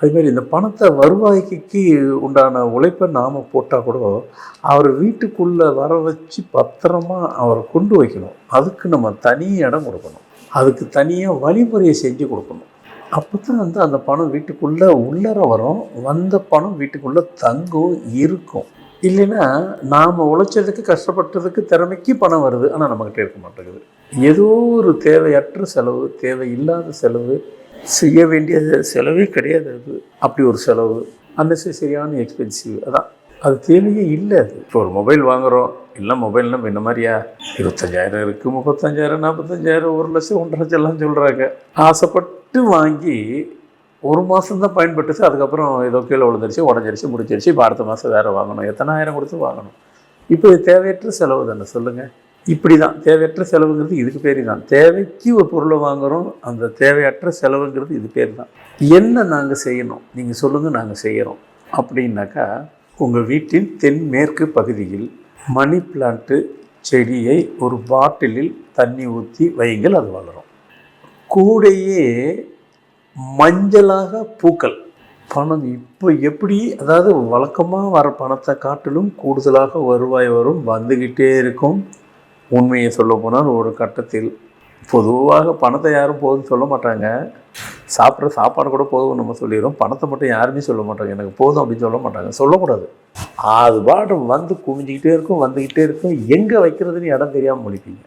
அதுமாரி இந்த பணத்தை வருவாய்க்கு உண்டான உழைப்பை நாம் போட்டால் கூட அவர் வீட்டுக்குள்ளே வர வச்சு பத்திரமா அவரை கொண்டு வைக்கணும். அதுக்கு நம்ம தனி இடம் கொடுக்கணும். அதுக்கு தனியாக வழிமுறையை செஞ்சு கொடுக்கணும். அப்போ தான் வந்து அந்த பணம் வீட்டுக்குள்ளே உள்ளர வரும். வந்த பணம் வீட்டுக்குள்ளே தங்கும் இருக்கும். இல்லைன்னா நாம் உழைச்சதுக்கு கஷ்டப்பட்டதுக்கு திறமைக்கு பணம் வருது. ஆனால் நம்மக்கிட்ட இருக்க மாட்டேங்குது. ஏதோ ஒரு தேவையற்ற செலவு தேவையில்லாத செலவு செய்ய வேண்டிய செலவே கிடையாது அது. அப்படி ஒரு செலவு. அன்னெசரியான எக்ஸ்பென்சிவ் அதான். அது தேவையே இல்லை அது. இப்போ ஒரு மொபைல் வாங்குகிறோம் இல்லை மொபைல்னா இந்த மாதிரியா? இருபத்தஞ்சாயிரம் இருக்குது முப்பத்தஞ்சாயிரம் நாற்பத்தஞ்சாயிரம் ஒரு லட்சம் ஒன்றரை லட்சம்லாம் சொல்கிறாங்க ஆசைப்பட்டு வாங்கி ஒரு மாதம் தான் பயன்பட்டுச்சு. அதுக்கப்புறம் ஏதோ கீழே விழுந்துருச்சு உடஞ்சிருச்சு முடிஞ்சிருச்சு. இப்போ அடுத்த மாதம் வேறு வாங்கணும். எத்தனாயிரம் கொடுத்து வாங்கணும். இப்போ இது தேவையற்ற செலவு தானே. சொல்லுங்கள் இப்படி தான் தேவையற்ற செலவுங்கிறது இதுக்கு பேர் தான் தேவைக்கு ஒரு பொருளை வாங்குகிறோம் அந்த தேவையற்ற செலவுங்கிறது இது பேர் தான் என்ன நாங்கள் செய்யணும்? நீங்கள் சொல்லுங்கள் நாங்கள் செய்கிறோம் அப்படின்னாக்கா உங்கள் வீட்டின் தென்மேற்கு பகுதியில் மணி பிளான்ட்டு செடியை ஒரு பாட்டிலில் தண்ணி ஊற்றி வையுங்கள் அது வளரும். கூடையே மஞ்சளாக பூக்கள். பணம் இப்போ எப்படி அதாவது வழக்கமாக வர பணத்தை காட்டிலும் கூடுதலாக வருவாய் வரும் வந்துக்கிட்டே இருக்கும். உண்மையை சொல்ல போனால் ஒரு கட்டத்தில் பொதுவாக பணத்தை யாரும் போதும்னு சொல்ல மாட்டாங்க. சாப்பிட்ற சாப்பாடு கூட போதும் நம்ம சொல்லிடுறோம். பணத்தை மட்டும் யாருமே சொல்ல மாட்டாங்க. எனக்கு போதும் அப்படின்னு சொல்ல மாட்டாங்க. சொல்லக்கூடாது. அது பாட்டு வந்து குமிஞ்சிக்கிட்டே இருக்கும் வந்துக்கிட்டே இருக்கும். எங்கே வைக்கிறதுன்னு இடம் தெரியாமல் முடிப்பீங்க